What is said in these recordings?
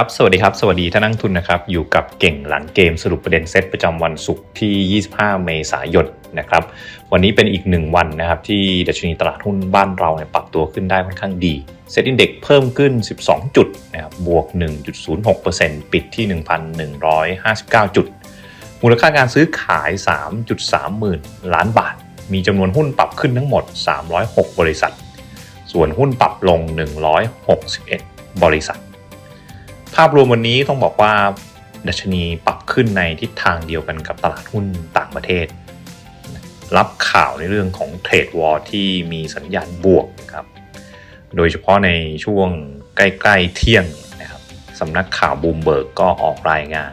ครับ สวัสดีครับ สวัสดีท่านนักทุนนะครับ อยู่กับเก่งหลังเกมสรุปประเด็นเซตประจำวันศุกร์ที่ 25 เมษายนนะครับ วันนี้เป็นอีกหนึ่งวันนะครับที่ดัชนีตลาดหุ้นบ้านเราเนี่ยปรับตัวขึ้นได้ค่อนข้างดี เซ็ตอินเด็กเพิ่มขึ้น 12 จุดนะครับ บวก 1.06%ปิดที่ 1,159 จุด มูลค่าการซื้อขาย 3.3 หมื่นล้านบาท มีจำนวนหุ้นปรับขึ้นทั้งหมด 306 บริษัท ส่วนหุ้นปรับลง 161 บริษัท ภาพรวมวันนี้ต้องบอกว่า ดัชนีปรับขึ้นในทิศทางเดียวกันกับตลาดหุ้นต่างประเทศ รับข่าวในเรื่องของเทรดวอร์ที่มีสัญญาณบวกครับ โดยเฉพาะในช่วงใกล้ๆเที่ยงนะครับสำนักข่าวบูมเบิร์กก็ออกรายงาน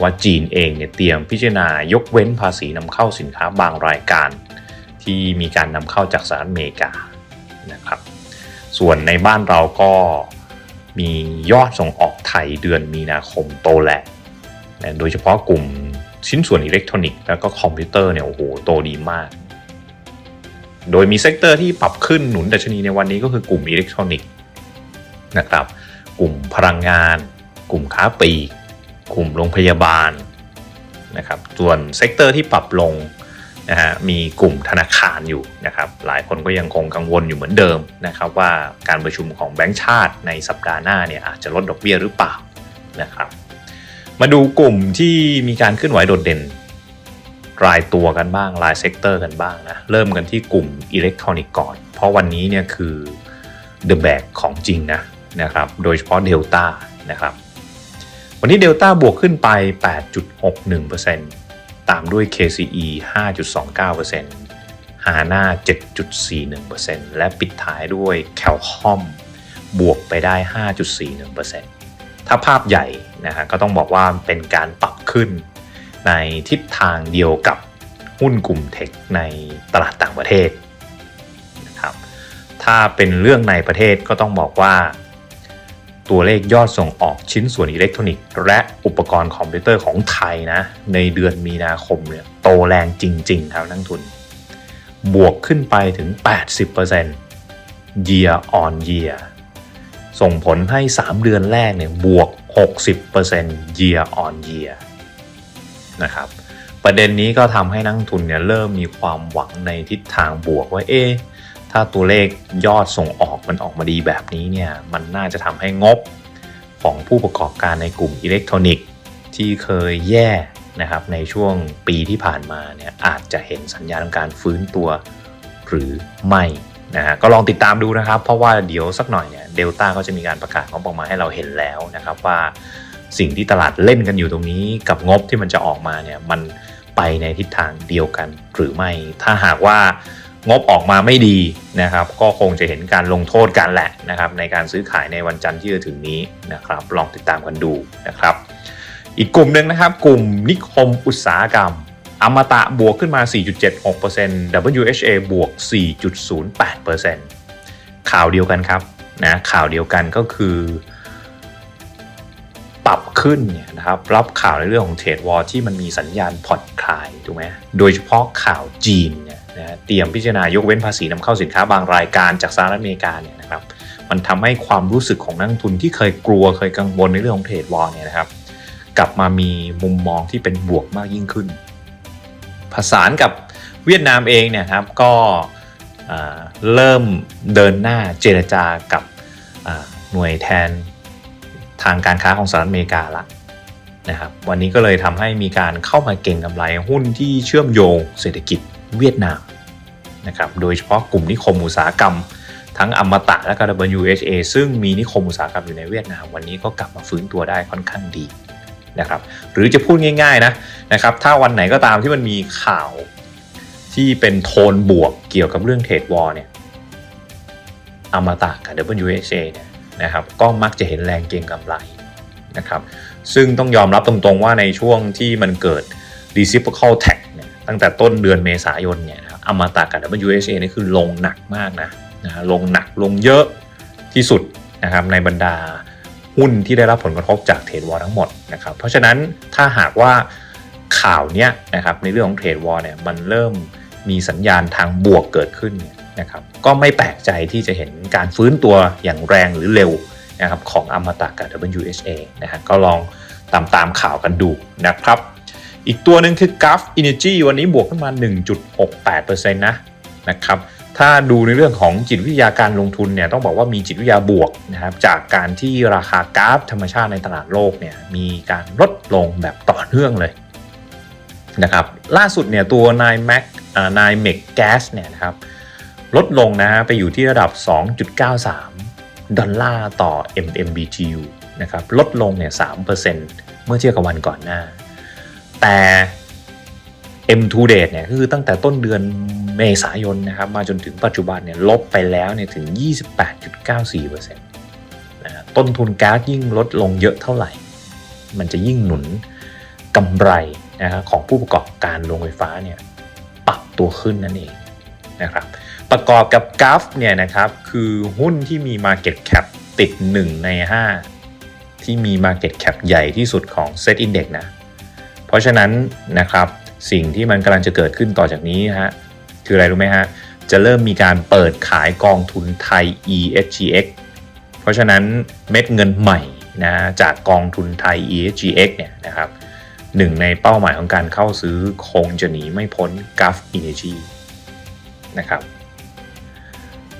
ว่าจีนเองเนี่ยเตรียมพิจารณายกเว้นภาษีนำเข้าสินค้าบางรายการ ที่มีการนำเข้าจากสหรัฐอเมริกานะครับ ส่วนในบ้านเราก็มียอดส่งออก ไทยเดือนมีนาคมโตแหละนะโดยเฉพาะกลุ่มชิ้นส่วนอิเล็กทรอนิกส์แล้วก็คอมพิวเตอร์เนี่ยโอ้โหโตดีมาก โดยมีเซกเตอร์ที่ปรับขึ้นหนุนดัชนีในวันนี้ก็คือกลุ่มอิเล็กทรอนิกส์นะครับ กลุ่มพลังงาน กลุ่มค้าปลีก กลุ่มโรงพยาบาลนะครับ ส่วนเซกเตอร์ที่ปรับลง นะฮะมีกลุ่มธนาคารอยู่นะครับหลายคนก็ยังคงกังวลอยู่เหมือนเดิมนะครับว่าการประชุมของแบงก์ชาติในสัปดาห์หน้าเนี่ยอาจจะลดดอกเบี้ยหรือเปล่านะครับมาดูกลุ่มที่มีการเคลื่อนไหวโดดเด่น รายตัวกันบ้างรายเซกเตอร์กันบ้างนะเริ่มกันที่กลุ่มอิเล็กทรอนิกส์ก่อน เพราะวันนี้เนี่ยคือเดอะแบกของจริงนะนะครับโดยเฉพาะเดลต้านะครับวันนี้เดลต้าบวกขึ้นไป 8.61% ตามด้วย KCE 5.29%ฮาน่า7.41%และปิดท้ายด้วยแคลคอมบวกไปได้ 5.41%ถ้าภาพใหญ่นะฮะก็ต้องบอกว่าเป็นการปรับขึ้น ในทิศทางเดียวกับหุ้นกลุ่มเทคในตลาดต่างประเทศนะครับถ้าเป็นเรื่องในประเทศก็ต้องบอกว่า ตัวเลขยอดส่งออกชิ้นส่วนอิเล็กทรอนิกส์และอุปกรณ์คอมพิวเตอร์ของไทยนะ ในเดือนมีนาคมเนี่ยโตแรงจริง ๆ ครับนักทุน บวกขึ้นไปถึง 80% year on year ส่งผลให้ 3 เดือนแรกเนี่ยบวก 60% year on year นะครับประเด็นนี้ก็ทำให้นักทุนเนี่ยเริ่มมีความหวังในทิศทางบวกว่าเอ๊ ถ้าตัวเลขยอดส่งออกมันออกมาดีแบบนี้เนี่ยมันน่าจะทำให้งบของผู้ประกอบการในกลุ่มอิเล็กทรอนิกส์ที่เคยแย่นะครับในช่วงปีที่ผ่านมาเนี่ยอาจจะเห็นสัญญาณการฟื้นตัวหรือไม่นะฮะก็ลองติดตามดูนะครับ เพราะว่าเดี๋ยวสักหน่อยเนี่ยเดลต้าก็จะมีการประกาศงบออกมาให้เราเห็นแล้วนะครับว่าสิ่งที่ตลาดเล่นกันอยู่ตรงนี้กับงบที่มันจะออกมาเนี่ยมันไปในทิศทางเดียวกันหรือไม่ ถ้าหากว่า งบออกมาไม่ดีนะครับ ก็คงจะเห็นการลงโทษกันแหละนะครับในการซื้อขายในวันจันทร์ที่จะถึงนี้นะครับ ลองติดตามกันดูนะครับ อีกกลุ่มหนึ่งนะครับ กลุ่มนิคมอุตสาหกรรมอมตะบวกขึ้นมา 4.76% WHA บวก 4.08%ข่าวเดียวกันครับนะข่าวเดียวกันก็คือ ปรับขึ้นเนี่ยนะครับรับข่าวในเรื่องของเทรดวอร์ที่มันมีสัญญาณผ่อนคลายถูกไหมโดยเฉพาะข่าวจีนเนี่ย นะเตรียมพิจารณายกเว้นภาษีนำเข้าสินค้าบางรายการจากสหรัฐอเมริกาเนี่ยนะครับมันทำให้ความรู้สึกของนักทุนที่เคยกลัวเคยกังวลในเรื่องของเทรดวอร์เนี่ยนะครับ กลับมามีมุมมองที่เป็นบวกมากยิ่งขึ้น ผสานกับเวียดนามเองเนี่ยครับก็เริ่มเดินหน้าเจรจากับหน่วยแทนทางการค้าของสหรัฐอเมริกาละนะครับวันนี้ก็เลยทำให้มีการเข้ามาเก็งกำไรหุ้นที่เชื่อมโยงเศรษฐกิจ เวียดนามนะครับ โดยเฉพาะกลุ่มนิคมอุตสาหกรรม ทั้งอมตะและก็ WHA ซึ่งมีนิคมอุตสาหกรรมอยู่ในเวียดนาม วันนี้ก็กลับมาฟื้นตัวได้ค่อนข้างดีนะครับหรือจะพูดง่ายๆนะนะครับถ้าวันไหนก็ตามที่มันมีข่าวที่เป็นโทนบวกเกี่ยวกับเรื่องเทรดวอร์เนี่ยอมตะกับ WHA เนี่ยนะครับก็มักจะเห็นแรงเก็งกำไรนะครับซึ่งต้องยอมรับตรงๆว่าในช่วงที่มันเกิด reciprocal tax ตั้งแต่ต้นเดือนเมษายนเนี่ยนะครับอมาตะกับ WHA นี่คือลงหนักมากนะนะลงหนักลงเยอะที่สุดนะครับในบรรดาหุ้นที่ได้รับผลกระทบจากเทรดวอร์ทั้งหมดนะครับเพราะฉะนั้นถ้าหากว่าข่าวเนี้ยนะครับในเรื่องของเทรดวอร์เนี่ยมันเริ่มมีสัญญาณทางบวกเกิดขึ้นเนี่ยนะครับก็ไม่แปลกใจที่จะเห็นการฟื้นตัวอย่างแรงหรือเร็วนะครับของอมตะกับ WHA นะฮะก็ลองตามตามข่าวกันดูนะครับ อีกตัวหนึ่งคือ Gulf Energy วันนี้บวกขึ้นมา 1.68%นะนะครับถ้าดูในเรื่องของจิตวิทยาการลงทุนเนี่ยต้องบอกว่ามีจิตวิทยาบวกนะครับจากการที่ราคาก๊าซธรรมชาติในตลาดโลกเนี่ยมีการลดลงแบบต่อเนื่องเลยนะครับล่าสุดเนี่ยตัวนายแม็กนายเมกแก๊สเนี่ยนะครับลดลงนะฮะไปอยู่ที่ระดับ 2.93 ดอลลาร์ต่อ MMBTU นะครับลดลงเนี่ย3%เมื่อเทียบกับวันก่อนหน้า แต่ M2 date เนี่ยก็คือตั้งแต่ต้นเดือนเมษายนนะครับมาจนถึงปัจจุบันเนี่ยลบไปแล้วเนี่ยถึง 28.94%นะต้นทุนก๊าซยิ่งลดลงเยอะเท่าไหร่ มันจะยิ่งหนุนกำไรนะครับของผู้ประกอบการโรงไฟฟ้าเนี่ยปรับตัวขึ้นนั่นเองนะครับประกอบกับกราฟเนี่ยนะครับคือหุ้นที่มี Market Cap ติด 1 ใน 5 ที่มี Market Cap ใหญ่ที่สุดของ Set Index นะ เพราะฉะนั้นนะครับสิ่งที่มันกำลังจะเกิดขึ้นต่อจากนี้ฮะคืออะไรรู้ไหมฮะจะเริ่มมีการเปิดขายกองทุนไทย ESGX เพราะฉะนั้นเม็ดเงินใหม่นะจากกองทุนไทย ESGX เนี่ยนะครับหนึ่งในเป้าหมายของการเข้าซื้อคงจะหนีไม่พ้น Gulf Energy นะครับ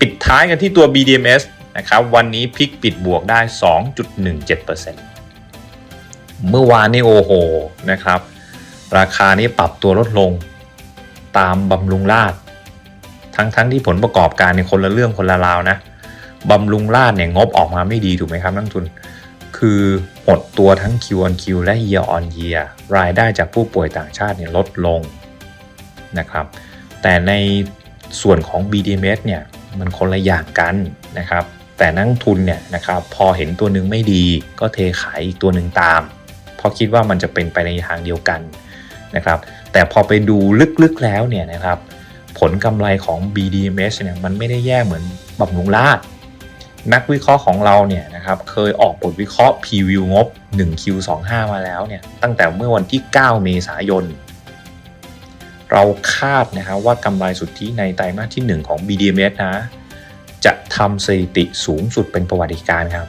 ปิดท้ายกันที่ตัว BDMs นะครับวันนี้พลิกปิดบวกได้ 2.17% เมื่อวานนี่โอ้โหนะครับ ราคานี้ปรับตัวลดลงตามบำรุงราดทั้งทั้งที่ผลประกอบการในคนละเรื่องคนละราวนะบำรุงราดเนี่ยงบออกมาไม่ดีถูกไหมครับนักทุน คือหดตัวทั้ง Q on Q และ Year on Year รายได้จากผู้ป่วยต่างชาติเนี่ยลดลงนะครับ แต่ในส่วนของ BDMs เนี่ยมันคนละอย่างกันนะครับ แต่นักทุนเนี่ยนะครับพอเห็นตัวหนึ่งไม่ดีก็เทขายอีกตัวหนึ่งตาม เพราะคิดว่ามันจะเป็นไปในทางเดียวกันนะครับ แต่พอไปดูลึกๆแล้วเนี่ยนะครับ ผลกำไรของ BDMs เนี่ยมันไม่ได้แย่เหมือนบำรุงราษฎร์นักวิเคราะห์ของเราเนี่ยนะครับเคยออกบทวิเคราะห์ preview งบ 1Q25 มาแล้วเนี่ยตั้งแต่เมื่อวันที่ 9 เมษายน เราคาดนะครับว่ากำไรสุทธิในไตรมาสที่ 1 ของ BDMs นะ จะทำสถิติสูงสุดเป็นประวัติการครับ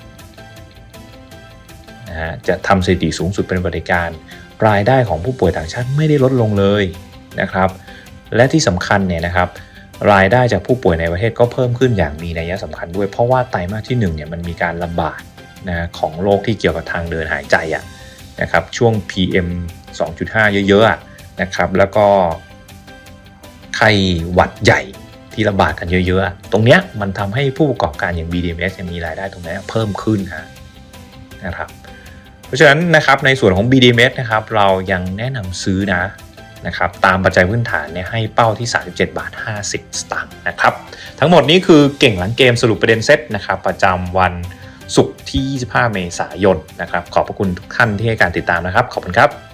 ฮะจะทำสถิติสูงสุดเป็นประวัติการ รายได้ของผู้ป่วยต่างชาติไม่ได้ลดลงเลยนะครับ และที่สำคัญเนี่ยนะครับรายได้จากผู้ป่วยในประเทศก็เพิ่มขึ้นอย่างมีนัยสำคัญด้วย เพราะว่าไตรมาสที่1เนี่ยมันมีการระบาดนะของโรคที่เกี่ยวกับทางเดินหายใจอะนะครับช่วง PM 2.5 เยอะๆนะครับแล้วก็ไข้หวัดใหญ่ที่ระบาดกันเยอะๆ ตรงเนี้ยมันทำให้ผู้ประกอบการอย่าง BDMs มีรายได้ตรงนี้เพิ่มขึ้นนะครับ เพราะฉะนั้นนะครับในส่วนของ BDMs นะครับเรายังแนะนำซื้อนะนะครับตามปัจจัยพื้นฐานเนี่ยให้เป้าที่ 37 บาท 50 สตางค์นะครับทั้งหมดนี้คือเก่งหลังเกมสรุปประเด็นเซตนะครับประจำวันศุกร์ที่ 25 เมษายนนะครับขอบพระคุณทุกท่านที่ให้การติดตามนะครับ ขอบคุณครับ